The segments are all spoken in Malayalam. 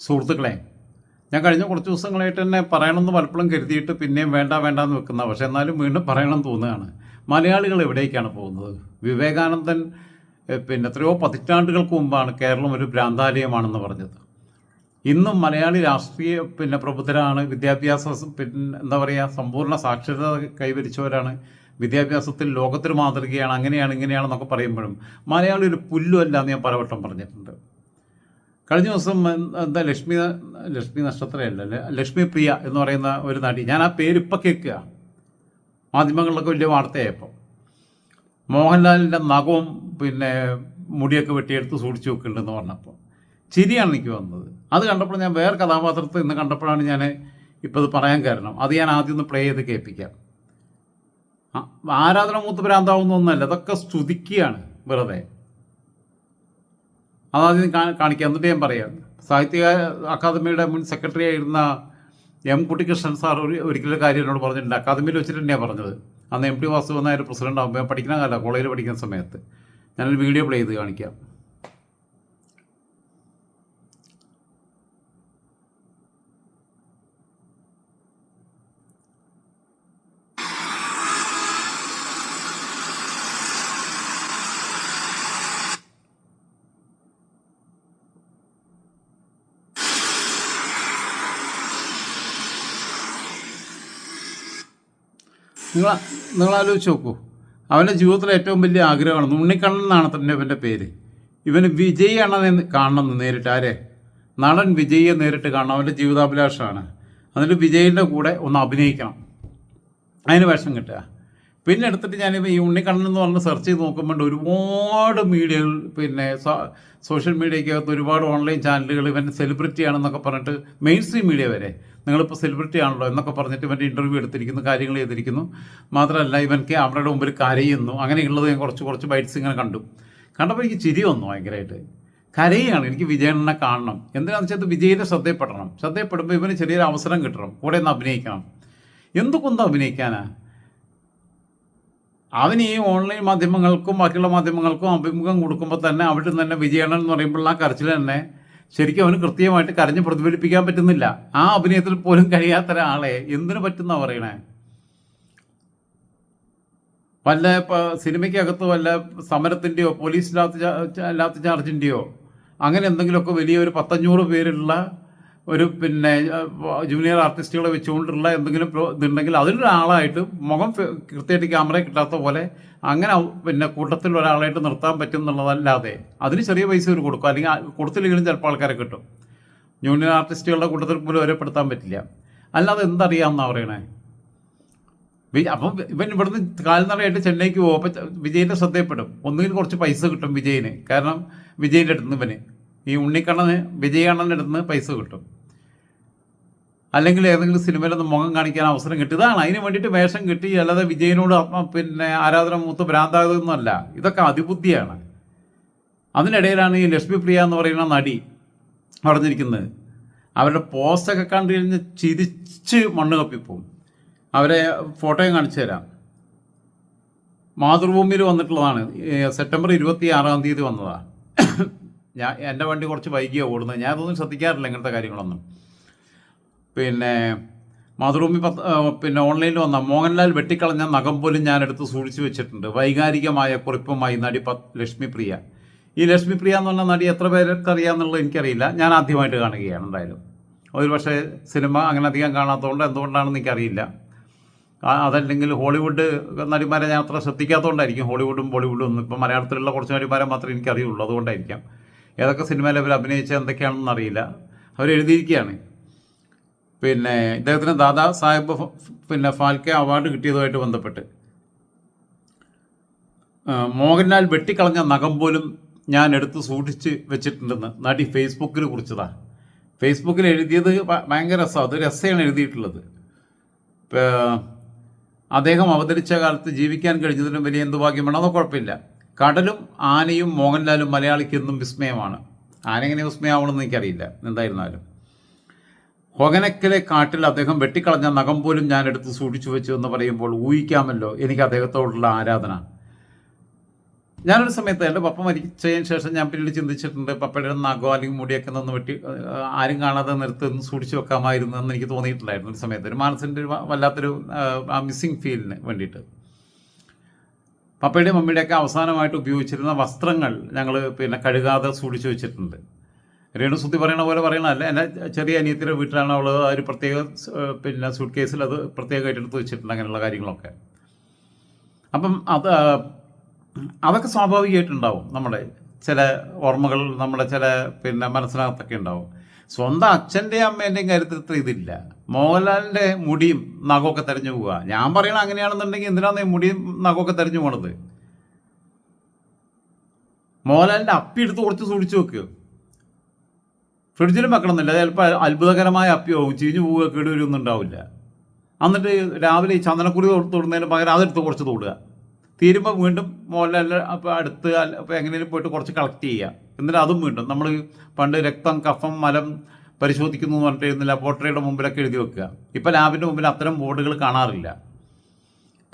സുഹൃത്തുക്കളെ ഞാൻ കഴിഞ്ഞ കുറച്ച് ദിവസങ്ങളായിട്ട് തന്നെ പറയണമെന്ന് പലപ്പോഴും കരുതിയിട്ട് പിന്നെയും വേണ്ട വേണ്ട എന്ന് വെക്കുന്ന പക്ഷെ എന്നാലും വീണ്ടും പറയണം തോന്നുകയാണ്. മലയാളികൾ എവിടേക്കാണ് പോകുന്നത്? വിവേകാനന്ദൻ പിന്നെ എത്രയോ പതിറ്റാണ്ടുകൾക്ക് മുമ്പാണ് കേരളം ഒരു ഭ്രാന്താലയമാണെന്ന് പറഞ്ഞത്. ഇന്നും മലയാളി രാഷ്ട്രീയ പിന്നെ പ്രബുദ്ധരാണ് വിദ്യാഭ്യാസ പിന്നെ എന്താ പറയുക സമ്പൂർണ സാക്ഷരത കൈവരിച്ചവരാണ് വിദ്യാഭ്യാസത്തിൽ ലോകത്തിന് മാതൃകയാണ് അങ്ങനെയാണ് ഇങ്ങനെയാണെന്നൊക്കെ പറയുമ്പോഴും മലയാളി ഒരു പുല്ലുമല്ല എന്ന് ഞാൻ പലവട്ടം പറഞ്ഞിട്ടുണ്ട്. കഴിഞ്ഞ ദിവസം എന്താ ലക്ഷ്മി ലക്ഷ്മി നക്ഷത്രയല്ല? ല- ലക്ഷ്മി പ്രിയ എന്ന് പറയുന്ന ഒരു നടി. ഞാൻ ആ പേര് ഇപ്പം കേൾക്കുക. മാധ്യമങ്ങളിലൊക്കെ വലിയ വാർത്തയായപ്പോൾ മോഹൻലാലിന്റെ നഖവും പിന്നെ മുടിയൊക്കെ വെട്ടിയെടുത്ത് സൂക്ഷിച്ചു വെക്കുന്നുണ്ടെന്ന് പറഞ്ഞപ്പോൾ ചിരിയാണ് എനിക്ക് വന്നത്. അത് കണ്ടപ്പോൾ ഞാൻ വേറെ കഥാപാത്രത്തെ ഇന്ന് കണ്ടപ്പോഴാണ് ഞാൻ ഇപ്പോൾ ഇത് പറയാൻ കാരണം. അത് ഞാൻ ആദ്യം ഒന്ന് പ്ലേ ചെയ്ത് കേൾപ്പിക്കാം. ആരാധന മൂത്ത് ഭ്രാന്താവുന്നൊന്നല്ല അതൊക്കെ സ്തുതിക്കുകയാണ് വെറുതെ. അതാദ്യം കാണിക്കുക കാണിക്കാം. എന്നിട്ട് ഞാൻ പറയാം. സാഹിത്യ അക്കാദമിയുടെ മുൻ സെക്രട്ടറി ആയിരുന്ന എം കുട്ടികൃഷ്ണൻ സാർ ഒരു ഒരിക്കലും കാര്യം എന്നോട് പറഞ്ഞിട്ടുണ്ട്. അക്കാദമിയിൽ വെച്ചിട്ട് തന്നെയാണ് പറഞ്ഞത്. അന്ന് M T Vasu Nair president ആകുമ്പോൾ പഠിക്കുന്ന കാലം കോളേജിൽ പഠിക്കുന്ന സമയത്ത്. ഞാനൊരു വീഡിയോ പ്ലേ ചെയ്ത് കാണിക്കാം. നിങ്ങൾ നിങ്ങൾ ആലോചിച്ച് നോക്കൂ. അവന്റെ ജീവിതത്തിലെ ഏറ്റവും വലിയ ആഗ്രഹമാണ് ഉണ്ണിക്കണ്ണൻ എന്നാണ് തന്നെ ഇവന്റെ പേര്. ഇവന് വിജയ് അണ്ണനെ കാണണം നേരിട്ട് ആരെ? നടൻ വിജയെ നേരിട്ട് കാണണം. അവന്റെ ജീവിതാഭിലാഷമാണ് എന്നിട്ട് വിജയിന്റെ കൂടെ ഒന്ന് അഭിനയിക്കണം. അതിന് വേഷം കിട്ടുക. പിന്നെ എടുത്തിട്ട് ഞാൻ ഈ ഉണ്ണിക്കണ്ണൻ എന്ന് പറഞ്ഞ് സെർച്ച് ചെയ്ത് നോക്കുമ്പോൾ ഒരുപാട് മീഡിയകൾ പിന്നെ സോഷ്യൽ മീഡിയയ്ക്കകത്ത് ഒരുപാട് ഓൺലൈൻ ചാനലുകൾ ഇവൻ സെലിബ്രിറ്റിയാണെന്നൊക്കെ പറഞ്ഞിട്ട് മെയിൻ സ്ട്രീം മീഡിയ വരെ. നിങ്ങളിപ്പോൾ സെലിബ്രിറ്റി ആണല്ലോ എന്നൊക്കെ പറഞ്ഞിട്ട് ഇവന്റെ ഇന്റർവ്യൂ എടുത്തിരിക്കുന്നു കാര്യങ്ങൾ ചെയ്തിരിക്കുന്നു. മാത്രമല്ല ഇവൻ ക്യാമറയുടെ മുമ്പിൽ കരയുന്നു. അങ്ങനെയുള്ളത് ഞാൻ കുറച്ച് കുറച്ച് ബൈറ്റ്സ് ഇങ്ങനെ കണ്ടു. കണ്ടപ്പോൾ എനിക്ക് ചിരി വന്നു ഭയങ്കരമായിട്ട് കരയാണ്. എനിക്ക് വിജയനെ കാണണം. എന്തിനാണെന്ന് വെച്ചാൽ വിജയനെ ശ്രദ്ധയപ്പെടണം. ശ്രദ്ധയപ്പെടുമ്പോൾ ഇവന് ചെറിയൊരു അവസരം കിട്ടണം. കൂടെ ഒന്ന് അഭിനയിക്കണം. എന്തുകൊണ്ടോ അഭിനയിക്കാനാ? അവൻ ഈ ഓൺലൈൻ മാധ്യമങ്ങൾക്കും ബാക്കിയുള്ള മാധ്യമങ്ങൾക്കും അഭിമുഖം കൊടുക്കുമ്പോൾ തന്നെ അവിടെ നിന്ന് തന്നെ വിജയണ്ണൻ എന്ന് പറയുമ്പോൾ ആ കരച്ചിൽ തന്നെ ശരിക്കും അവന് കൃത്യമായിട്ട് കരഞ്ഞ് പ്രതിഫലിപ്പിക്കാൻ പറ്റുന്നില്ല. ആ അഭിനയത്തിൽ പോലും കഴിയാത്ത ഒരാളെ എന്തിനു പറ്റുന്ന പറയണേ? വല്ല സിനിമയ്ക്കകത്ത് വല്ല സമരത്തിന്റെയോ പോലീസ് ലാത്തി ലാത്തി ചാർജിന്റെയോ അങ്ങനെ എന്തെങ്കിലുമൊക്കെ വലിയ ഒരു പത്തഞ്ഞൂറ് പേരുള്ള ഒരു പിന്നെ ജൂനിയർ ആർട്ടിസ്റ്റുകളെ വെച്ചുകൊണ്ടുള്ള എന്തെങ്കിലും ഇതുണ്ടെങ്കിൽ അതിലൊരാളായിട്ട് മുഖം കൃത്യമായിട്ട് ക്യാമറ കിട്ടാത്ത പോലെ അങ്ങനെ പിന്നെ കൂട്ടത്തിൽ ഒരാളായിട്ട് നിർത്താൻ പറ്റും എന്നുള്ളതല്ലാതെ അതിന് ചെറിയ പൈസ ഒരു കൊടുക്കും. അല്ലെങ്കിൽ കൊടുത്തില്ലെങ്കിലും ചിലപ്പോൾ ആൾക്കാരെ കിട്ടും. ജൂനിയർ ആർട്ടിസ്റ്റുകളുടെ കൂട്ടത്തിൽ പോലും ഒരപ്പെടുത്താൻ പറ്റില്ല. അല്ലാതെ എന്തറിയാമെന്നാണ് പറയണേ? അപ്പം ഇവൻ ഇവിടുന്ന് കാൽനടയായിട്ട് ചെന്നൈക്ക് പോകും അപ്പം വിജയിന്റെ ശ്രദ്ധയപ്പെടും ഒന്നുകിൽ കുറച്ച് പൈസ കിട്ടും വിജയിന്. കാരണം വിജയിന്റെ അടുത്ത് ഇവന്. ഈ ഉണ്ണിക്കണ്ണന് വിജയണ്ണന്റെ അടുത്ത് പൈസ കിട്ടും. അല്ലെങ്കിൽ ഏതെങ്കിലും സിനിമയിലൊന്ന് മുഖം കാണിക്കാൻ അവസരം കിട്ടി. ഇതാണ്. അതിന് വേണ്ടിയിട്ട് വേഷം കിട്ടി അല്ലാതെ വിജയനോട് ആത്മ പിന്നെ ആരാധന മൂത്ത് ഭ്രാന്താകുന്നല്ല ഇതൊക്കെ അതിബുദ്ധിയാണ്. അതിനിടയിലാണ് ഈ ലക്ഷ്മി പ്രിയ എന്ന് പറയുന്ന നടി പറഞ്ഞിരിക്കുന്നത്. അവരുടെ പോസ്റ്റൊക്കെ കണ്ടു കഴിഞ്ഞ് ചിരിച്ച് മണ്ണ് കപ്പിപ്പോവും അവരെ ഫോട്ടോയും കാണിച്ചു തരാം. മാതൃഭൂമിയിൽ വന്നിട്ടുള്ളതാണ്. സെപ്റ്റംബർ ഇരുപത്തി ആറാം തീയതി വന്നതാണ് ഞാൻ എന്റെ വണ്ടി കുറച്ച് വൈകിയാണ് ഓടുന്നത്. ഞാൻ അതൊന്നും ശ്രദ്ധിക്കാറില്ല ഇങ്ങനത്തെ കാര്യങ്ങളൊന്നും. പിന്നെ മാതൃഭൂമി പത്ത് പിന്നെ ഓൺലൈനിൽ വന്ന മോഹൻലാൽ വെട്ടിക്കളഞ്ഞ നഖം പോലും ഞാൻ എടുത്ത് സൂക്ഷിച്ചു വെച്ചിട്ടുണ്ട്. വൈകാരികമായ കുറിപ്പുമായി നടി ലക്ഷ്മിപ്രിയ ലക്ഷ്മി പ്രിയ. ഈ ലക്ഷ്മി പ്രിയ എന്ന് പറഞ്ഞ നടി എത്ര പേർക്ക് അറിയാമെന്നുള്ളത് എനിക്കറിയില്ല. ഞാൻ ആദ്യമായിട്ട് കാണുകയാണ് എന്തായാലും. ഒരു പക്ഷേ സിനിമ അങ്ങനെ അധികം കാണാത്തതുകൊണ്ട് എന്തുകൊണ്ടാണെന്ന് എനിക്കറിയില്ല. അതല്ലെങ്കിൽ ഹോളിവുഡ് നടിമാരെ ഞാൻ അത്ര ശ്രദ്ധിക്കാത്തതുകൊണ്ടായിരിക്കും ഹോളിവുഡും ബോളിവുഡും ഒന്നും. ഇപ്പം മലയാളത്തിലുള്ള കുറച്ച് നടിമാരെ മാത്രമേ എനിക്കറിയുള്ളൂ. അതുകൊണ്ടായിരിക്കാം. ഏതൊക്കെ സിനിമയിൽ അവർ അഭിനയിച്ച എന്തൊക്കെയാണെന്ന് അറിയില്ല അവർ എഴുതിയിരിക്കുകയാണ് പിന്നെ ഇദ്ദേഹത്തിന് ദാദാ സാഹിബ് പിന്നെ ഫാൽക്കെ അവാർഡ് കിട്ടിയതുമായിട്ട് ബന്ധപ്പെട്ട്. മോഹൻലാൽ വെട്ടിക്കളഞ്ഞ നഖം പോലും ഞാൻ എടുത്ത് സൂക്ഷിച്ച് വെച്ചിട്ടുണ്ടെന്ന് നടി ഫേസ്ബുക്കിൽ കുറിച്ചതാണ് ഫേസ്ബുക്കിൽ എഴുതിയത് ഭയങ്കര രസമാണ് അത് രസമാണ് എഴുതിയിട്ടുള്ളത്. അദ്ദേഹം അവതരിച്ച കാലത്ത് ജീവിക്കാൻ കഴിഞ്ഞതിനും വലിയ എന്ത് ഭാഗ്യമാണ്? അതോ കുഴപ്പമില്ല. കടലും ആനയും മോഹൻലാലും മലയാളിക്ക് എന്നും വിസ്മയമാണ്. ആന എങ്ങനെ വിസ്മയമാവണമെന്ന് എനിക്കറിയില്ല എന്തായിരുന്നാലും. ഹൊഗനക്കലെ കാട്ടിൽ അദ്ദേഹം വെട്ടിക്കളഞ്ഞ നഖം പോലും ഞാൻ എടുത്ത് സൂക്ഷിച്ചു വെച്ചു എന്ന് പറയുമ്പോൾ ഊഹിക്കാമല്ലോ എനിക്ക് അദ്ദേഹത്തോടുള്ള ആരാധന. ഞാനൊരു സമയത്ത് എന്റെ പപ്പ മരിച്ചതിന് ശേഷം ഞാൻ പിന്നീട് ചിന്തിച്ചിട്ടുണ്ട് പപ്പയുടെ നഖോ അല്ലെങ്കിൽ മുടിയൊക്കെ നിന്ന് വെട്ടി ആരും കാണാതെ നിർത്തി സൂക്ഷിച്ചു വെക്കാമായിരുന്നു എന്ന് എനിക്ക് തോന്നിയിട്ടുണ്ടായിരുന്നു ഒരു സമയത്ത്. ഒരു മനസ്സിന്റെ ഒരു വല്ലാത്തൊരു ആ മിസ്സിങ് ഫീലിന് വേണ്ടിയിട്ട്. പപ്പയുടെയും മമ്മിയുടെയൊക്കെ അവസാനമായിട്ട് ഉപയോഗിച്ചിരുന്ന വസ്ത്രങ്ങൾ ഞങ്ങൾ പിന്നെ കഴുകാതെ സൂക്ഷിച്ചു വെച്ചിട്ടുണ്ട്. രേണു സുദ്ധി പറയണ പോലെ പറയണതല്ല. എന്റെ ചെറിയ അനിയത്തിന്റെ വീട്ടിലാണ് അവൾ ഒരു പ്രത്യേക പിന്നെ സൂട്ട് കേസിൽ അത് പ്രത്യേകമായിട്ട് എടുത്ത് വെച്ചിട്ടുണ്ട്. അങ്ങനെയുള്ള കാര്യങ്ങളൊക്കെ. അപ്പം അത് അതൊക്കെ സ്വാഭാവികമായിട്ടുണ്ടാവും. നമ്മുടെ ചില ഓർമ്മകൾ നമ്മുടെ ചില പിന്നെ മനസ്സിനകത്തൊക്കെ ഉണ്ടാവും. സ്വന്തം അച്ഛന്റെയും അമ്മേന്റെയും കാര്യത്തിൽ ഇത്ര ഇതില്ല. മോഹൻലാലിന്റെ മുടിയും നഖമൊക്കെ തെരഞ്ഞു പോവുക ഞാൻ പറയണ അങ്ങനെയാണെന്നുണ്ടെങ്കിൽ എന്തിനാണ് മുടിയും നഖമൊക്കെ തെരഞ്ഞു പോണത്? മോഹൻലാലിന്റെ അപ്പി എടുത്ത് കുറച്ച് സൂക്ഷിച്ചു വെക്കുക ഫ്രിഡ്ജിലും വെക്കണമെന്നില്ല. ചിലപ്പോൾ അത്ഭുതകരമായ അപ്പ്യവും ചീഞ്ഞു പോവുക ഒന്നും ഉണ്ടാവില്ല. എന്നിട്ട് രാവിലെ ഈ ചന്ദനക്കുറി തൊടുന്നതിന് പകരം അതെടുത്ത് കുറച്ച് തൊടുക. തീരുമ്പോൾ വീണ്ടും മോലെ അപ്പോൾ അടുത്ത് അപ്പോൾ എങ്ങനെയും പോയിട്ട് കുറച്ച് കളക്ട് ചെയ്യുക എന്നിട്ട് അതും വീണ്ടും നമ്മൾ പണ്ട് രക്തം കഫം മലം പരിശോധിക്കുന്നു എന്ന് പറഞ്ഞിട്ട് ലബോറട്ടറിയുടെ മുമ്പിലൊക്കെ എഴുതി വെക്കുക. ഇപ്പോൾ ലാബിന്റെ മുമ്പിൽ അത്തരം ബോർഡുകൾ കാണാറില്ല.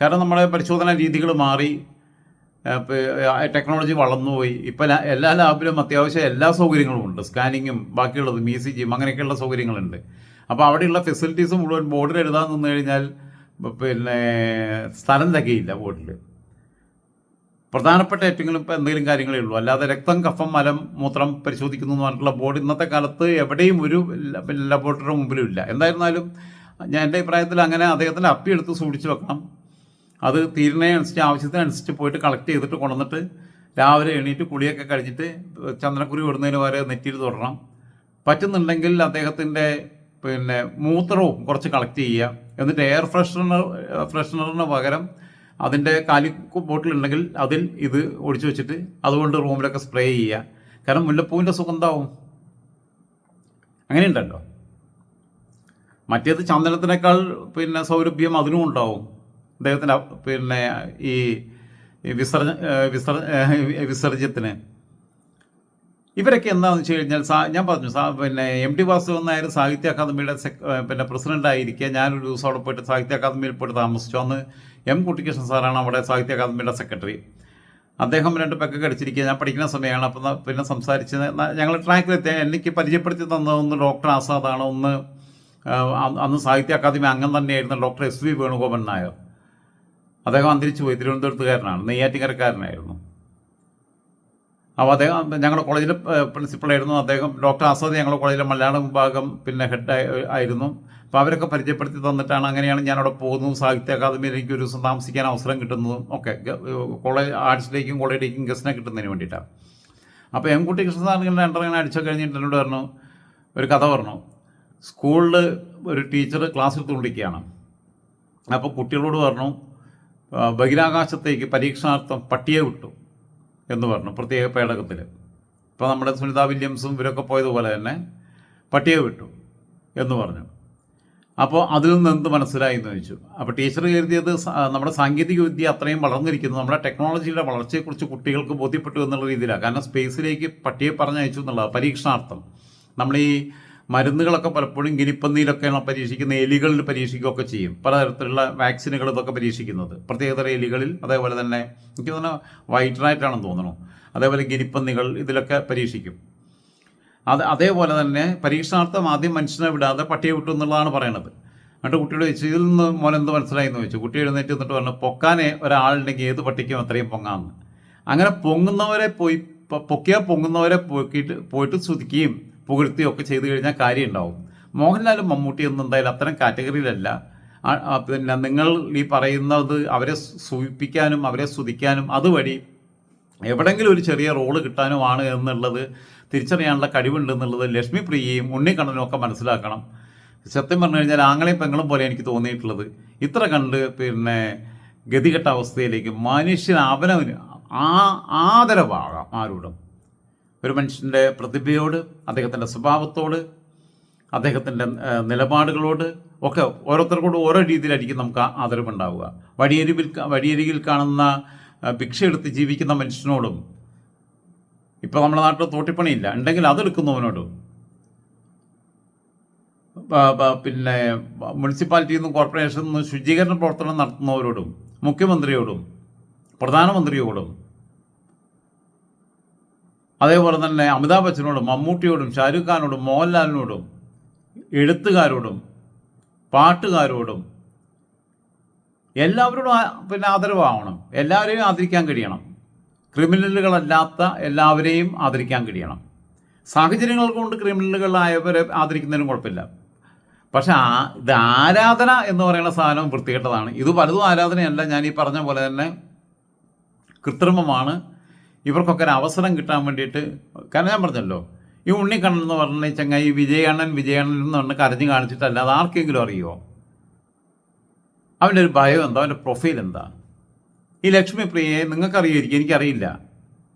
കാരണം നമ്മുടെ പരിശോധനാ രീതികൾ മാറി. ടെക്നോളജി വളർന്നുപോയി. ഇപ്പം എല്ലാ ലാബിലും അത്യാവശ്യം എല്ലാ സൗകര്യങ്ങളും ഉണ്ട്. സ്കാനിങ്ങും ബാക്കിയുള്ളത് ഇ സി ജിയും അങ്ങനെയൊക്കെയുള്ള സൗകര്യങ്ങളുണ്ട്. അപ്പോൾ അവിടെയുള്ള ഫെസിലിറ്റീസ് മുഴുവൻ ബോർഡിൽ എഴുതാൻ നിന്ന് കഴിഞ്ഞാൽ പിന്നെ സ്ഥലം തകയില്ല ബോർഡിൽ. പ്രധാനപ്പെട്ട ഏറ്റവും ഇപ്പോൾ എന്തെങ്കിലും കാര്യങ്ങളേ ഉള്ളൂ. അല്ലാതെ രക്തം കഫം മലം മൂത്രം പരിശോധിക്കുന്നു എന്ന് പറഞ്ഞിട്ടുള്ള ബോർഡ് ഇന്നത്തെ കാലത്ത് എവിടെയും ഒരു ലബോറട്ടറിയുടെ മുമ്പിലും ഇല്ല. എന്തായിരുന്നാലും ഞാൻ എന്റെ അഭിപ്രായത്തിൽ അങ്ങനെ അദ്ദേഹത്തിന്റെ അപ്പി എടുത്ത് സൂക്ഷിച്ച് വെക്കണം. അത് തീരുന്നതിനനുസരിച്ച് ആവശ്യത്തിനനുസരിച്ച് പോയിട്ട് കളക്ട് ചെയ്തിട്ട് കൊണ്ടുവന്നിട്ട് രാവിലെ എണീറ്റ് കുളിയൊക്കെ കഴിഞ്ഞിട്ട് ചന്ദനക്കുറി വിടുന്നതിന് വരെ നെറ്റിയിൽ തുടരണം പറ്റുന്നുണ്ടെങ്കിൽ അദ്ദേഹത്തിന്റെ പിന്നെ മൂത്രവും കുറച്ച് കളക്ട് ചെയ്യുക. എന്നിട്ട് എയർ ഫ്രഷ്നർ ഫ്രഷ്നറിന് പകരം അതിന്റെ കാലി ബോട്ടിൽ ഉണ്ടെങ്കിൽ അതിൽ ഇത് ഒഴിച്ചു വെച്ചിട്ട് അതുകൊണ്ട് റൂമിലൊക്കെ സ്പ്രേ ചെയ്യുക. കാരണം മുല്ലപ്പൂവിന്റെ സുഗന്ധാവും അങ്ങനെയുണ്ടല്ലോ. മറ്റേത് ചന്ദനത്തിനേക്കാൾ പിന്നെ സൗരഭ്യം അതിനും ഉണ്ടാവും. അദ്ദേഹത്തിന്റെ പിന്നെ ഈ വിസർജ ഏഹ് വിസർ ഏഹ് വിസർജ്യത്തിന്. ഇവരൊക്കെ എന്താണെന്ന് വെച്ച് കഴിഞ്ഞാൽ സാ ഞാൻ പറഞ്ഞു സാ പിന്നെ എം ടി വാസുദേവൻ നായർ സാഹിത്യ അക്കാദമിയുടെ സെക് പിന്നെ പ്രസിഡന്റ് ആയിരിക്കെ ഞാനൊരു ദിവസം അവിടെ പോയിട്ട് സാഹിത്യ അക്കാദമിയിൽ പോയിട്ട് താമസിച്ചു. അന്ന് എം കുട്ടിക്കൃഷ്ണൻ സാറാണ് അവിടെ സാഹിത്യ അക്കാദമിയുടെ സെക്രട്ടറി. അദ്ദേഹം രണ്ട് പെക്കൊക്കെ അടിച്ചിരിക്കുക ഞാൻ പഠിക്കുന്ന സമയമാണ് അപ്പം പിന്നെ സംസാരിച്ച് ഞങ്ങൾ ട്രാക്കിലെത്തി എനിക്ക് പരിചയപ്പെടുത്തി തന്ന ഒന്ന് ഡോക്ടർ ആസാദാണ്. ഒന്ന് അന്ന് സാഹിത്യ അക്കാദമി അംഗം തന്നെയായിരുന്ന doctor S V Venugopan Nair. അദ്ദേഹം അന്തരിച്ചു പോയി. തിരുവനന്തപുരത്തുകാരനാണ്. നെയ്യാറ്റിക്കരക്കാരനായിരുന്നു അപ്പോൾ അദ്ദേഹം ഞങ്ങളുടെ കോളേജിലെ പ്രിൻസിപ്പളായിരുന്നു. അദ്ദേഹം ഡോക്ടർ ആസാദ് ഞങ്ങളുടെ കോളേജിലെ മലയാളം വിഭാഗം പിന്നെ ഹെഡ് ആയിരുന്നു. അപ്പോൾ അവരൊക്കെ പരിചയപ്പെടുത്തി തന്നിട്ടാണ് അങ്ങനെയാണ് ഞാൻ അവിടെ പോകുന്നതും സാഹിത്യ അക്കാദമിയിൽ എനിക്ക് ഒരു ദിവസം താമസിക്കാൻ അവസരം കിട്ടുന്നതും ഒക്കെ. കോളേജ് ആർട്സിലേക്കും കോളേജിലേക്കും ഗസ്റ്റിനെ കിട്ടുന്നതിന് വേണ്ടിയിട്ടാണ്. അപ്പോൾ എം കുട്ടി കൃഷ്ണസാർ ഇങ്ങനെ രണ്ടര ഇങ്ങനെ അടിച്ചൊക്കെ കഴിഞ്ഞിട്ട് എന്നോട് പറഞ്ഞു ഒരു കഥ പറഞ്ഞു. സ്കൂളിൽ ഒരു ടീച്ചർ ക്ലാസ്സിൽ തുള്ളിക്കുകയാണ്. അപ്പോൾ കുട്ടികളോട് പറഞ്ഞു ബഹിരാകാശത്തേക്ക് പരീക്ഷണാർത്ഥം പട്ടിയെ വിട്ടു എന്ന് പറഞ്ഞു പ്രത്യേക പേടകത്തിൽ. ഇപ്പോൾ നമ്മുടെ സുനിത വില്യംസും ഇവരൊക്കെ പോയതുപോലെ തന്നെ പട്ടിയെ വിട്ടു എന്ന് പറഞ്ഞു. അപ്പോൾ അതിൽ നിന്ന് എന്ത് മനസ്സിലായി എന്ന് ചോദിച്ചു. അപ്പോൾ ടീച്ചർ കരുതിയത് നമ്മുടെ സാങ്കേതിക വിദ്യ അത്രയും വളർന്നിരിക്കുന്നു നമ്മുടെ ടെക്നോളജിയുടെ വളർച്ചയെക്കുറിച്ച് കുട്ടികൾക്ക് ബോധ്യപ്പെട്ടു എന്നുള്ള രീതിയിലാണ്. കാരണം സ്പേസിലേക്ക് പട്ടിയെ പറഞ്ഞയച്ചു എന്നുള്ളത് പരീക്ഷണാർത്ഥം. നമ്മൾ ഈ മരുന്നുകളൊക്കെ പലപ്പോഴും ഗിനിപ്പന്നിയിലൊക്കെയാണ് പരീക്ഷിക്കുന്ന എലികളിൽ പരീക്ഷിക്കുകയൊക്കെ ചെയ്യും. പലതരത്തിലുള്ള വാക്സിനുകൾ ഇതൊക്കെ പരീക്ഷിക്കുന്നത്. പ്രത്യേകതര എലികളിൽ അതേപോലെ തന്നെ എനിക്ക് തന്നെ വൈറ്റ് റാറ്റാണെന്ന് തോന്നുന്നു. അതേപോലെ ഗിനിപ്പന്നികൾ ഇതിലൊക്കെ പരീക്ഷിക്കും. അത് അതേപോലെ തന്നെ പരീക്ഷണാർത്ഥം ആദ്യം മനുഷ്യനെ വിടാതെ പട്ടിയെ വിട്ടു എന്നുള്ളതാണ് പറയണത്. എന്നിട്ട് കുട്ടിയോട് ചോദിച്ചു ഇതിൽ നിന്ന് മോനെന്ത് മനസ്സിലായി? എന്ന് ചോദിച്ചു. കുട്ടി എഴുന്നേറ്റ് എന്നിട്ട് പറഞ്ഞു പൊക്കാനെ ഒരാളുണ്ടെങ്കിൽ ഏത് പട്ടിക്കും അത്രയും പൊങ്ങാമെന്ന്. അങ്ങനെ പൊങ്ങുന്നവരെ പോയി പൊക്കിയാൽ പൊങ്ങുന്നവരെ പോക്കിയിട്ട് പോയിട്ട് സ്തുതിക്കുകയും പുകഴ്ത്തുകയും ഒക്കെ ചെയ്തു കഴിഞ്ഞാൽ കാര്യം ഉണ്ടാവും മമ്മൂട്ടി ഒന്നും എന്തായാലും അത്തരം കാറ്റഗറിയിലല്ല. പിന്നെ നിങ്ങൾ ഈ പറയുന്നത് അവരെ സൂചിപ്പിക്കാനും അവരെ സ്തുതിക്കാനും അതുവഴി എവിടെങ്കിലും ഒരു ചെറിയ റോൾ കിട്ടാനുമാണ് എന്നുള്ളത് തിരിച്ചറിയാനുള്ള കഴിവുണ്ട് എന്നുള്ളത് ലക്ഷ്മി പ്രിയയും ഉണ്ണിക്കണ്ണനും ഒക്കെ മനസ്സിലാക്കണം. സത്യം പറഞ്ഞു കഴിഞ്ഞാൽ ആങ്ങളെയും പെങ്ങളും പോലെ എനിക്ക് തോന്നിയിട്ടുള്ളത്. ഇത്ര കണ്ട് പിന്നെ ഗതികെട്ട അവസ്ഥയിലേക്ക് മനുഷ്യൻ അവനവന് ആ ആദരവാകാം ആരോടും. ഒരു മനുഷ്യന്റെ പ്രതിഭയോട് അദ്ദേഹത്തിന്റെ സ്വഭാവത്തോട് അദ്ദേഹത്തിന്റെ നിലപാടുകളോട് ഒക്കെ ഓരോരുത്തർക്കോട് ഓരോ രീതിയിലായിരിക്കും നമുക്ക് ആദരവുണ്ടാവുക. വഴിയരികിൽ വഴിയരികിൽ കാണുന്ന ഭിക്ഷയെടുത്ത് ജീവിക്കുന്ന മനുഷ്യനോടും ഇപ്പോൾ നമ്മുടെ നാട്ടിൽ തോട്ടിപ്പണിയില്ല. ഉണ്ടെങ്കിൽ അതെടുക്കുന്നവനോടും പിന്നെ മുനിസിപ്പാലിറ്റിയിൽ നിന്നും കോർപ്പറേഷനിൽ നിന്നും ശുചീകരണ പ്രവർത്തനം നടത്തുന്നവരോടും മുഖ്യമന്ത്രിയോടും പ്രധാനമന്ത്രിയോടും അതേപോലെ തന്നെ അമിതാഭ് ബച്ചനോടും മമ്മൂട്ടിയോടും ഷാരൂഖ് ഖാനോടും മോഹൻലാലിനോടും എഴുത്തുകാരോടും പാട്ടുകാരോടും എല്ലാവരോടും പിന്നെ ആദരവാകണം എല്ലാവരെയും ആദരിക്കാൻ കഴിയണം. ക്രിമിനലുകളല്ലാത്ത എല്ലാവരെയും ആദരിക്കാൻ കഴിയണം. സാഹചര്യങ്ങൾ കൊണ്ട് ക്രിമിനലുകളായവരെ ആദരിക്കുന്നതിനും കുഴപ്പമില്ല. പക്ഷെ ആ ഇത് ആരാധന എന്ന് പറയുന്ന സാധനം വൃത്തികെട്ടതാണ്. ഇത് പലതും ആരാധനയല്ല. ഞാൻ ഈ പറഞ്ഞ പോലെ തന്നെ കൃത്രിമമാണ്. ഇവർക്കൊക്കെ ഒരു അവസരം കിട്ടാൻ വേണ്ടിയിട്ട് കാരണം ഞാൻ പറഞ്ഞല്ലോ ഈ ഉണ്ണിക്കണ്ണൻ എന്ന് പറഞ്ഞ ചങ്ങായി വിജയണ്ണൻ വിജയണ്ണൻ എന്ന് പറഞ്ഞ് കരഞ്ഞ് കാണിച്ചിട്ടല്ല അത് ആർക്കെങ്കിലും അറിയുമോ അവന്റെ ഒരു ഭയം എന്താ? അവന്റെ പ്രൊഫൈൽ എന്താ? ഈ ലക്ഷ്മി പ്രിയയെ നിങ്ങൾക്കറിയായിരിക്കും എനിക്കറിയില്ല.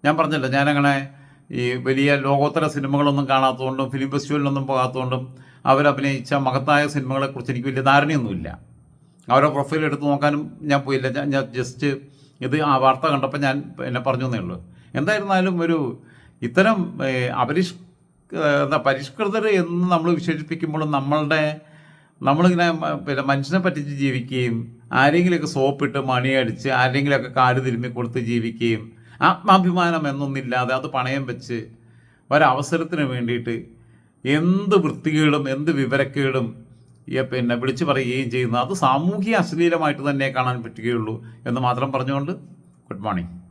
ഞാൻ പറഞ്ഞല്ലോ ഞാനങ്ങനെ ഈ വലിയ ലോകോത്തര സിനിമകളൊന്നും കാണാത്തതുകൊണ്ടും ഫിലിം ഫെസ്റ്റിവലിലൊന്നും പോകാത്തതുകൊണ്ടും അവരഭിനയിച്ച മഹത്തായ സിനിമകളെക്കുറിച്ച് എനിക്ക് വലിയ ധാരണയൊന്നുമില്ല. അവരുടെ പ്രൊഫൈൽ എടുത്ത് നോക്കാനും ഞാൻ പോയില്ല. ഞാൻ- ജസ്റ്റ് ഇത് ആ വാർത്ത കണ്ടപ്പോൾ ഞാൻ എന്നെ പറഞ്ഞു എന്നേ ഉള്ളൂ. എന്തായിരുന്നാലും ഒരു ഇത്തരം അപരിഷ് എന്താ പരിഷ്കൃതർ എന്ന് നമ്മൾ വിശേഷിപ്പിക്കുമ്പോൾ നമ്മളുടെ നമ്മളിങ്ങനെ പിന്നെ മനുഷ്യനെ പറ്റിച്ച് ജീവിക്കുകയും ആരെങ്കിലുമൊക്കെ സോപ്പിട്ട് മണിയടിച്ച് ആരെങ്കിലുമൊക്കെ കാൽ തിരുമ്മി കൊടുത്ത് ജീവിക്കുകയും ആത്മാഭിമാനം എന്നൊന്നില്ലാതെ അത് പണയം വെച്ച് ഒരവസരത്തിന് വേണ്ടിയിട്ട് എന്ത് വൃത്തികേടും എന്ത് വിവരക്കേടും പിന്നെ വിളിച്ചു പറയുകയും ചെയ്യുന്ന അത് സാമൂഹിക അശ്ലീലമായിട്ട് തന്നെ കാണാൻ പറ്റുകയുള്ളൂ എന്ന് മാത്രം പറഞ്ഞുകൊണ്ട് ഗുഡ് മോർണിംഗ്.